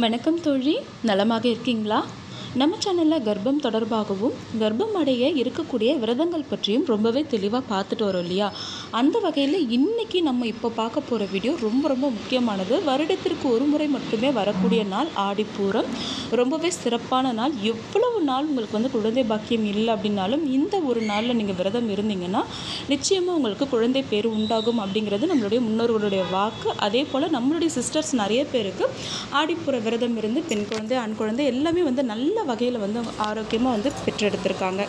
வணக்கம் தோழி. நலமாக இருக்கீங்களா? நம்ம சேனலில் கர்ப்பம் தொடர்பாகவும் கர்ப்பம் அடைய இருக்கக்கூடிய விரதங்கள் பற்றியும் ரொம்பவே தெளிவாக பார்த்துட்டு வரோம் இல்லையா? அந்த வகையில் இன்றைக்கி நம்ம இப்போ பார்க்க போகிற வீடியோ ரொம்ப ரொம்ப முக்கியமானது. வருடத்திற்கு ஒரு முறை மட்டுமே வரக்கூடிய நாள் ஆடிப்பூரம். ரொம்பவே சிறப்பான நாள். எவ்வளோ எவ்வளவு நாள் உங்களுக்கு வந்து குழந்தை பாக்கியம் இல்லை அப்படின்னாலும் இந்த ஒரு நாளில் நீங்கள் விரதம் இருந்தீங்கன்னா நிச்சயமாக உங்களுக்கு குழந்தை பேர் உண்டாகும் அப்படிங்கிறது நம்மளுடைய முன்னோர்களுடைய வாக்கு. அதே போல் நம்மளுடைய சிஸ்டர்ஸ் நிறைய பேருக்கு ஆடிப்புற விரதம் இருந்து பெண் குழந்தை ஆண் குழந்தை எல்லாமே வந்து நல்ல வகையில் வந்து ஆரோக்கியமாக வந்து பெற்றெடுத்திருக்காங்க.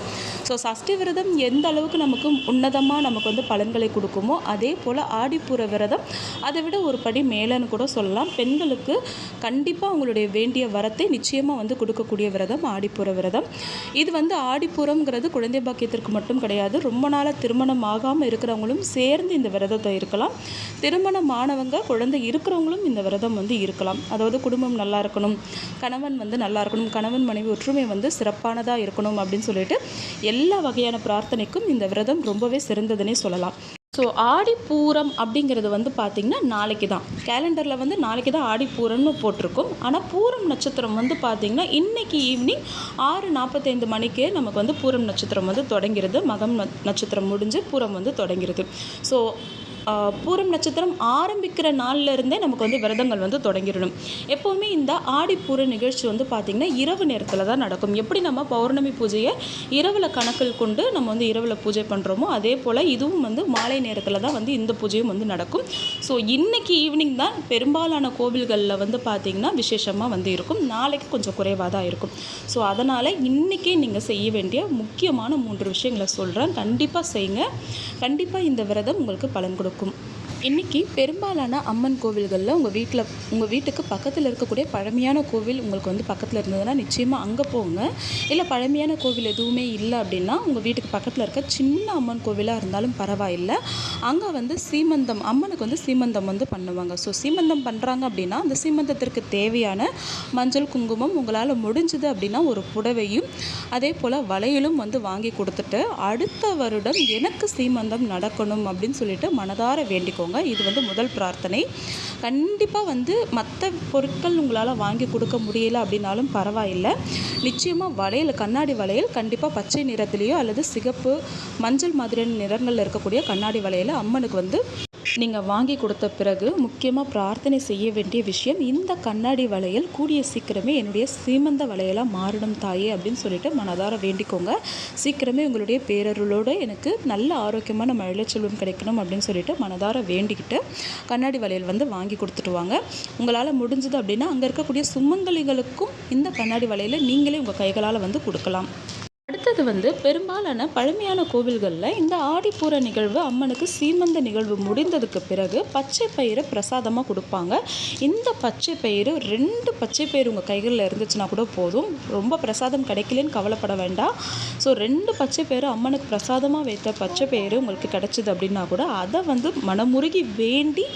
ஸோ சஷ்டி விரதம் எந்த அளவுக்கு நமக்கு உன்னதமாக நமக்கு வந்து பலன்களை கொடுக்குமோ அதே போல் ஆடிப்புற விரதம் அதை விட ஒரு படி மேலேன்னு கூட சொல்லலாம். பெண்களுக்கு கண்டிப்பாக அவங்களுடைய வேண்டிய வரத்தை நிச்சயமாக வந்து கொடுக்கக்கூடிய விரதம் ஆடிப்புற விரதம். இது வந்து ஆடிப்புறம்ங்கிறது குழந்தை பாக்கியத்திற்கு மட்டும் கிடையாது. ரொம்ப நாளாக திருமணம் ஆகாமல் இருக்கிறவங்களும் சேர்ந்து இந்த விரதத்தை இருக்கலாம். திருமணம் ஆனவங்க குழந்தை இருக்கிறவங்களும் இந்த விரதம் வந்து இருக்கலாம். அதாவது குடும்பம் நல்லா இருக்கணும் கணவன் வந்து நல்லா இருக்கணும் கணவன் மனைவி ஒற்றுமை வந்து சிறப்பானதாக இருக்கணும் அப்படின்னு சொல்லிட்டு எல்லா வகையான பிரார்த்தனைக்கும் இந்த விரதம் ரொம்பவே சிறந்ததுன்னே சொல்லலாம். ஸோ ஆடிப்பூரம் அப்படிங்கிறது வந்து பார்த்திங்கன்னா நாளைக்கு தான் கேலண்டரில் வந்து நாளைக்கு தான் ஆடிப்பூரம்னு போட்டிருக்கும். ஆனால் பூரம் நட்சத்திரம் வந்து பார்த்திங்கன்னா இன்றைக்கி ஈவினிங் ஆறு நாற்பத்தைந்து மணிக்கே நமக்கு வந்து பூரம் நட்சத்திரம் வந்து தொடங்கிறது. மகம் நட்சத்திரம் முடிஞ்சு பூரம் வந்து தொடங்கிறது. ஸோ பூரம் நட்சத்திரம் ஆரம்பிக்கிற நாள்லேருந்தே நமக்கு வந்து விரதங்கள் வந்து தொடங்கிடணும். எப்போவுமே இந்த ஆடிப்பூர நிகழ்ச்சி வந்து பார்த்திங்கன்னா இரவு நேரத்தில் தான் நடக்கும். எப்படி நம்ம பௌர்ணமி பூஜையை இரவில் கணக்கில் கொண்டு நம்ம வந்து இரவில் பூஜை பண்ணுறோமோ அதே போல் இதுவும் வந்து மாலை நேரத்தில் தான் வந்து இந்த பூஜையும் வந்து நடக்கும். ஸோ இன்றைக்கி ஈவினிங் தான் பெரும்பாலான கோவில்களில் வந்து பார்த்திங்கன்னா விசேஷமாக வந்து இருக்கும். நாளைக்கு கொஞ்சம் குறைவாக தான் இருக்கும். ஸோ அதனால் இன்றைக்கே நீங்கள் செய்ய வேண்டிய முக்கியமான மூன்று விஷயங்களை சொல்கிறேன் கண்டிப்பாக செய்யுங்க கண்டிப்பாக இந்த விரதம் உங்களுக்கு பலன் கொடுக்கும். 库。இன்றைக்கி பெரும்பாலான அம்மன் கோவில்களில் உங்கள் வீட்டில் உங்கள் வீட்டுக்கு பக்கத்தில் இருக்கக்கூடிய பழமையான கோவில் உங்களுக்கு வந்து பக்கத்தில் இருந்ததுன்னா நிச்சயமாக அங்கே போங்க. இல்லை பழமையான கோவில் எதுவுமே இல்லை அப்படின்னா உங்கள் வீட்டுக்கு பக்கத்தில் இருக்க சின்ன அம்மன் கோவிலாக இருந்தாலும் பரவாயில்லை. அங்கே வந்து சீமந்தம் அம்மனுக்கு வந்து சீமந்தம் வந்து பண்ணுவாங்க. ஸோ சீமந்தம் பண்ணுறாங்க அப்படின்னா அந்த சீமந்தத்திற்கு தேவையான மஞ்சள் குங்குமம் உங்களால் முடிஞ்சுது அப்படின்னா ஒரு புடவையும் அதே போல் வளையலும் வந்து வாங்கி கொடுத்துட்டு அடுத்த வருடம் எனக்கு சீமந்தம் நடக்கணும் அப்படின்னு சொல்லிட்டு மனதார வேண்டிக்கோங்க. இது வந்து முதல் பிரார்த்தனை. கண்டிப்பாக வந்து மற்ற பொருட்கள் உங்களால் வாங்கி கொடுக்க முடியல அப்படின்னாலும் பரவாயில்லை. நிச்சயமாக வளையல் கண்ணாடி வளையல் கண்டிப்பாக பச்சை நிறத்துலேயோ அல்லது சிகப்பு மஞ்சள் மாதிரியான நிறங்களில் இருக்கக்கூடிய கண்ணாடி வளையலை அம்மனுக்கு வந்து நீங்கள் வாங்கி கொடுத்த பிறகு முக்கியமாக பிரார்த்தனை செய்ய வேண்டிய விஷயம் இந்த கண்ணாடி வளையல் கூடிய சீக்கிரமே என்னுடைய சீமந்த வளையலாக மாறணும் தாயே அப்படின்னு சொல்லிட்டு மனதார வேண்டிக்கோங்க. சீக்கிரமே உங்களுடைய பேரருளோடு எனக்கு நல்ல ஆரோக்கியமான மழைச்செல்வம் கிடைக்கணும் அப்படின்னு சொல்லிட்டு மனதார வேண்டிக்கிட்டு கண்ணாடி வளையல் வந்து வாங்கி கொடுத்துட்டு வாங்க. உங்களால் முடிஞ்சது அப்படின்னா அங்கே இருக்கக்கூடிய சுமங்கலிகளுக்கும் இந்த கண்ணாடி வலையில் நீங்களே உங்கள் கைகளால் வந்து கொடுக்கலாம். அடுத்தது வந்து பெரும்பாலான பழமையான கோவில்களில் இந்த ஆடிப்பூர நிகழ்வு அம்மனுக்கு சீமந்த நிகழ்வு முடிந்ததுக்கு பிறகு பச்சை பயிரை பிரசாதமாக கொடுப்பாங்க. இந்த பச்சை பயிறு ரெண்டு பச்சை பயிர் உங்கள் கைகளில் இருந்துச்சுன்னா கூட போதும். ரொம்ப பிரசாதம் கிடைக்கலன்னு கவலைப்பட வேண்டாம். ஸோ ரெண்டு பச்சை பயிறு அம்மனுக்கு பிரசாதமாக வைத்த பச்சை பயிறு உங்களுக்கு கிடைச்சிது அப்படின்னா கூட அதை வந்து மனமுருகி வேண்டி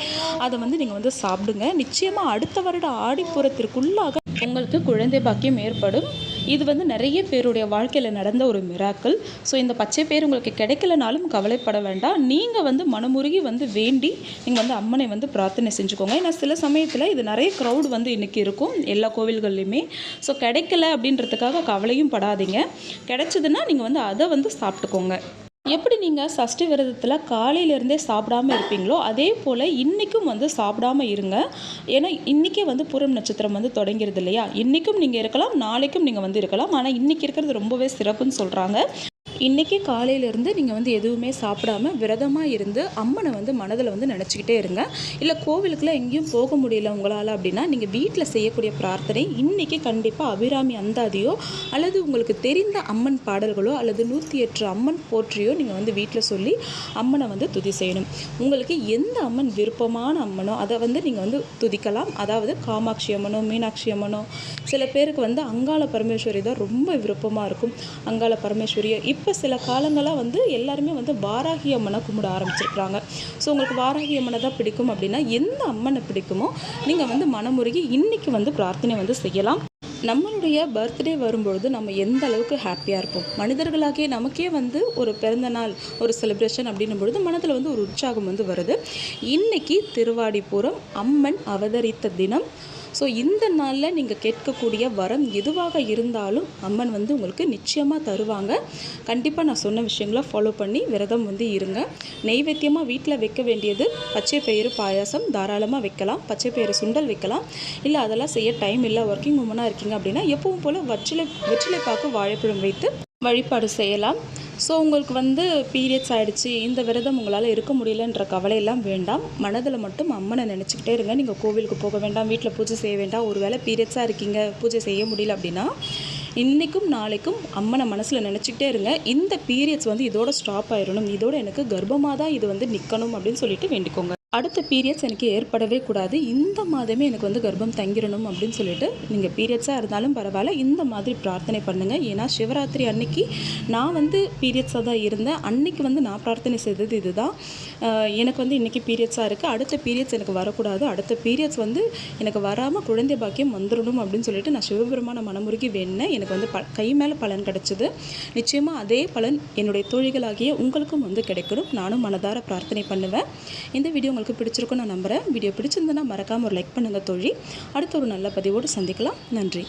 அதை வந்து நீங்கள் வந்து சாப்பிடுங்க. நிச்சயமாக அடுத்த வருட ஆடிப்புறத்திற்குள்ளாக உங்களுக்கு குழந்தை பாக்கியம் ஏற்படும். இது வந்து நிறைய பேருடைய வாழ்க்கையில் நடந்த ஒரு மிராக்கள் ஸோ இந்த பச்சை பேர் உங்களுக்கு கிடைக்கலனாலும் கவலைப்பட வேண்டாம். நீங்கள் வந்து மனமுருகி வந்து வேண்டி நீங்கள் வந்து அம்மனை வந்து பிரார்த்தனை செஞ்சுக்கோங்க. ஏன்னா சில சமயத்தில் இது நிறைய க்ரௌட் வந்து இன்றைக்கி இருக்கும் எல்லா கோவில்கள்லையுமே. ஸோ கிடைக்கல அப்படின்றதுக்காக கவலையும் படாதீங்க. கிடைச்சதுன்னா நீங்கள் வந்து அதை வந்து சாப்பிட்டுக்கோங்க. எப்படி நீங்கள் சஷ்டி விரதத்தில் காலையிலேருந்தே சாப்பிடாம இருப்பீங்களோ அதே போல் இன்றைக்கும் வந்து சாப்பிடாம இருங்க. ஏன்னா இன்றைக்கே வந்து பூரம் நட்சத்திரம் வந்து தொடங்கிறது இல்லையா? இன்றைக்கும் நீங்கள் இருக்கலாம் நாளைக்கும் நீங்கள் வந்து இருக்கலாம். ஆனால் இன்றைக்கி இருக்கிறது ரொம்பவே சிறப்புன்னு சொல்கிறாங்க இன்றைக்கி காலையிலேருந்து நீங்கள் வந்து எதுவுமே சாப்பிடாம விரதமாக இருந்து அம்மனை வந்து மனதில் வந்து நினச்சிக்கிட்டே இருங்க. இல்லை கோவிலுக்குலாம் எங்கேயும் போக முடியல உங்களால் அப்படின்னா நீங்கள் வீட்டில் செய்யக்கூடிய பிரார்த்தனை இன்றைக்கி கண்டிப்பாக அபிராமி அந்தாதியோ அல்லது உங்களுக்கு தெரிந்த அம்மன் பாடல்களோ அல்லது நூற்றி எட்டு அம்மன் போற்றியோ நீங்கள் வந்து வீட்டில் சொல்லி அம்மனை வந்து துதி செய்யணும். உங்களுக்கு எந்த அம்மன் விருப்பமான அம்மனோ அதை வந்து நீங்கள் வந்து துதிக்கலாம். அதாவது காமாட்சி அம்மனோ மீனாட்சி அம்மனோ சில பேருக்கு வந்து அங்காள பரமேஸ்வரி தான் ரொம்ப விருப்பமாக இருக்கும். அங்காள பரமேஸ்வரியை இப்போ இப்போ சில காலங்களாக வந்து எல்லாருமே வந்து வாராகி அம்மனை கும்பிட ஆரம்பிச்சிருக்கிறாங்க. ஸோ உங்களுக்கு வாராகி அம்மனை தான் பிடிக்கும் அப்படின்னா எந்த அம்மனை பிடிக்குமோ நீங்கள் வந்து மனமுருகி இன்றைக்கி வந்து பிரார்த்தனை வந்து செய்யலாம். நம்மளுடைய பர்த்டே வரும்பொழுது நம்ம எந்த அளவுக்கு ஹாப்பியாக இருப்போம்? மனிதர்களாகிய நமக்கே வந்து ஒரு பிறந்த நாள் ஒரு செலிப்ரேஷன் அப்படின்னும் பொழுது மனதில் வந்து ஒரு உற்சாகம் வந்து வருது. இன்னைக்கு திருவாடிபுரம் அம்மன் அவதரித்த தினம் ஸோ இந்த நாளில் நீங்கள் கேட்கக்கூடிய வரம் எதுவாக இருந்தாலும் அம்மன் வந்து உங்களுக்கு நிச்சயமாக தருவாங்க. கண்டிப்பாக நான் சொன்ன விஷயங்களை ஃபாலோ பண்ணி விரதம் வந்து இருங்க. நெய்வேத்தியமாக வீட்டில் வைக்க வேண்டியது பச்சை பயிறு பாயாசம் தாராளமாக வைக்கலாம். பச்சை பயிறு சுண்டல் வைக்கலாம். இல்லை அதெல்லாம் செய்ய டைம் இல்லை ஒர்க்கிங் உமனாக இருக்கீங்க அப்படின்னா எப்பவும் போல் வச்சிலை வெற்றிலை பாக்கு வாழைப்பழம் வைத்து வழிபாடு செய்யலாம். ஸோ உங்களுக்கு வந்து பீரியட்ஸ் ஆகிடுச்சு இந்த விரதம் உங்களால் இருக்க முடியலன்ற கவலையெல்லாம் வேண்டாம். மனதில் மட்டும் அம்மனை நினச்சிக்கிட்டே இருங்க. நீங்கள் கோவிலுக்கு போக வேண்டாம் வீட்டில் பூஜை செய்ய வேண்டாம். ஒரு வேளை பீரியட்ஸாக இருக்கீங்க பூஜை செய்ய முடியல அப்படின்னா இன்றைக்கும் நாளைக்கும் அம்மனை மனசில் நினச்சிக்கிட்டே இருங்க. இந்த பீரியட்ஸ் வந்து இதோட ஸ்டாப் ஆயிடணும் இதோட எனக்கு கர்ப்பமாக தான் இது வந்து நிற்கணும் அப்படின்னு சொல்லிட்டு வேண்டிக்கோங்க. அடுத்த பீரியட்ஸ் எனக்கு ஏற்படவே கூடாது. இந்த மாதமே எனக்கு வந்து கர்ப்பம் தங்கிடணும் அப்படின்னு சொல்லிட்டு நீங்கள் பீரியட்ஸாக இருந்தாலும் பரவாயில்ல. இந்த மாதிரி பிரார்த்தனை பண்ணுங்கள் ஏன்னா சிவராத்திரி அன்னைக்கு நான் வந்து பீரியட்ஸாக தான் இருந்தேன். அன்னைக்கு வந்து நான் பிரார்த்தனை செய்தது இதுதான். எனக்கு வந்து இன்றைக்கி பீரியட்ஸாக இருக்குது அடுத்த பீரியட்ஸ் எனக்கு வரக்கூடாது. அடுத்த பீரியட்ஸ் வந்து எனக்கு வராமல் குழந்தை பாக்கியம் வந்துடணும் அப்படின்னு சொல்லிட்டு நான் சிவபெருமான மனமுருகி வேணுனேன் எனக்கு வந்து ப கை மேலே பலன் கிடச்சிது. நிச்சயமாக அதே பலன் என்னுடைய தோழிகளாகிய உங்களுக்கும் வந்து கிடைக்கணும். நானும் மனதார பிரார்த்தனை பண்ணுவேன். இந்த வீடியோ உங்களுக்கு பிடிச்சிருக்கும் நான் நம்புகிறேன் வீடியோ பிடிச்சிருந்தேன்னா மறக்காமல் ஒரு லைக் பண்ணுங்கள் தோழி. அடுத்த ஒரு நல்ல பதிவோடு சந்திக்கலாம். நன்றி.